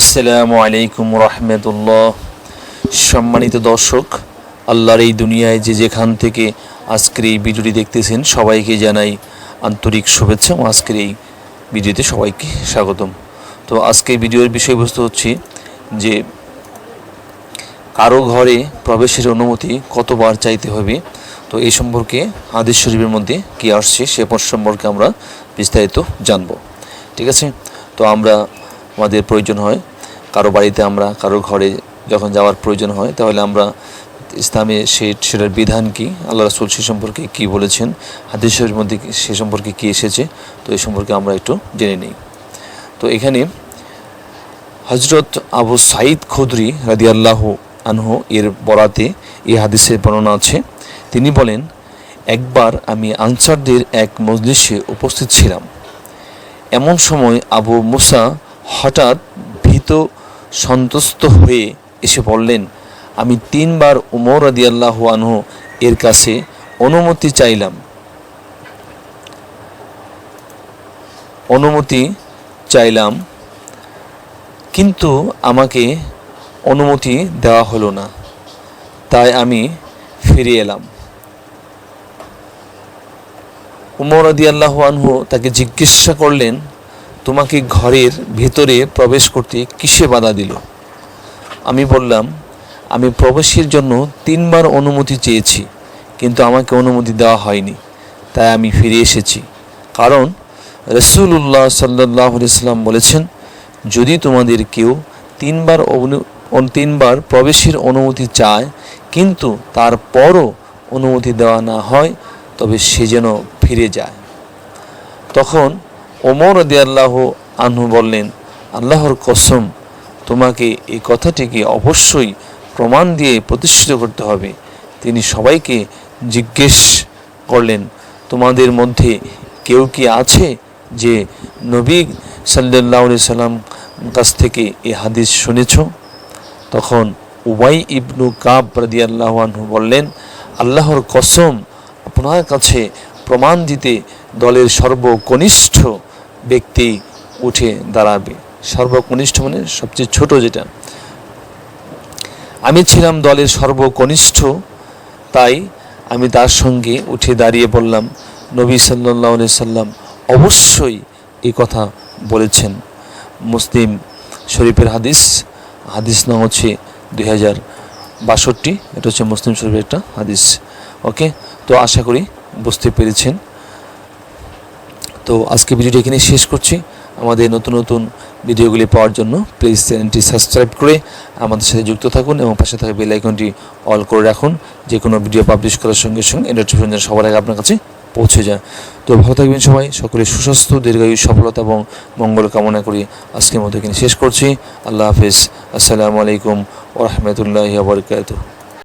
আসসালামু আলাইকুম রহমতুল্লাহ। সম্মানিত দর্শক, আল্লাহর এই দুনিয়ায় যে যেখান থেকে আজকের এই ভিডিওটি দেখতেছেন, সবাইকে জানাই আন্তরিক শুভেচ্ছা এবং আজকের এই ভিডিওতে সবাইকে স্বাগতম। তো আজকের ভিডিওর বিষয়বস্তু হচ্ছে যে, কারও ঘরে প্রবেশের অনুমতি কতবার চাইতে হবে? তো এই সম্পর্কে হাদিস শরীফের মধ্যে কী আসছে সে সম্পর্কে আমরা বিস্তারিত জানব। ঠিক আছে? তো আমরা আমাদের প্রয়োজন হয়। কারও বাড়িতে আমরা, কারও ঘরে যখন যাওয়ার প্রয়োজন হয়, তাহলে আমরা ইসলামে সে সেটার বিধান কি? আল্লাহ রাসুল সে সম্পর্কে কী বলেছেন? হাদিসের মধ্যে সে সম্পর্কে কী এসেছে? তো এই সম্পর্কে আমরা একটু জেনে নিই। তো এখানে হজরত আবু সাইদ খুদরি রাদিয়াল্লাহ আনহু এর বরাতে এই হাদিসের বর্ণনা আছে। তিনি বলেন, একবার আমি আনসারদের এক মজলিসে উপস্থিত ছিলাম। এমন সময় আবু মুসা হঠাৎ ভীত, সন্তুষ্ট হয়ে এসে বললেন, আমি তিনবার উমর রাদিয়াল্লাহু আনহু এর কাছে অনুমতি চাইলাম। অনুমতি চাইলাম, কিন্তু আমাকে অনুমতি দেওয়া হলো না। তাই আমি ফিরে এলাম। উমর আদিয়াল্লাহ আনহু তাকে জিজ্ঞাসা করলেন তোমাকে ঘরের ভেতরে প্রবেশ করতে কিসে বাধা দিল? আমি বললাম, আমি প্রবেশের জন্য তিনবার অনুমতি চেয়েছি, কিন্তু আমাকে অনুমতি দেওয়া হয়নি, তাই আমি ফিরে এসেছি। কারণ রসুল্লাহ সাল্লাহ ইসলাম বলেছেন, যদি তোমাদের কেউ তিনবার তিনবার প্রবেশের অনুমতি চায়, কিন্তু তারপরও অনুমতি দেওয়া না হয়, তবে সে যেন ফিরে যায়। তখন ওমর দিয়াল্লাহ আনহু বললেন, আল্লাহর কসম, তোমাকে এই কথাটিকে অবশ্যই প্রমাণ দিয়ে প্রতিষ্ঠিত করতে হবে। তিনি সবাইকে জিজ্ঞেস করলেন, তোমাদের মধ্যে কেউ কি আছে যে নবী সাল্লাহ সাল্লাম কাছ থেকে এ হাদিস শুনেছ? তখন উবাই ইবনু কাব রাদিয়াল্লাহ আনহু বললেন, আল্লাহর কসম, আপনার কাছে প্রমাণ দিতে দলের সর্বকনিষ্ঠ ব্যক্তি উঠে দাঁড়াবে। সর্বকনিষ্ঠ মানে সবচেয়ে ছোট যেটা। আমি ছিলাম দলের সর্বকনিষ্ঠ, তাই আমি তার সঙ্গে উঠে দাঁড়িয়ে বললাম, নবী সাল্লাহ সাল্লাম অবশ্যই এই কথা বলেছেন। মুসলিম শরীফের হাদিস হাদিস নাম হচ্ছে দুই হাজার বাষট্টি, এটা হচ্ছে মুসলিম শরীফের একটা হাদিস। ওকে? তো আশা করি বুঝতে পেরেছেন। তো আজকে ভিডিওটি এখানে শেষ করছি। আমাদের নতুন নতুন ভিডিওগুলি পাওয়ার জন্য প্লিজ চ্যানেলটি সাবস্ক্রাইব করে আমাদের সাথে যুক্ত থাকুন এবং পাশে থাকা বেল আইকনটি অল করে রাখুন। যে কোনো ভিডিও পাবলিশ করার সঙ্গে সঙ্গে নোটিফিকেশন যেন সবার আগে আপনার কাছে পৌঁছে যায়। তো ভালো থাকবেন সবাই, সকলে সুস্বাস্থ্য, দীর্ঘায়ু, সফলতা এবং মঙ্গল কামনা করি আজকের মতো এখানে শেষ করছি। আল্লাহ হাফিজ। আসসালামু আলাইকুম ওরহমতুল্লাহ বরকাত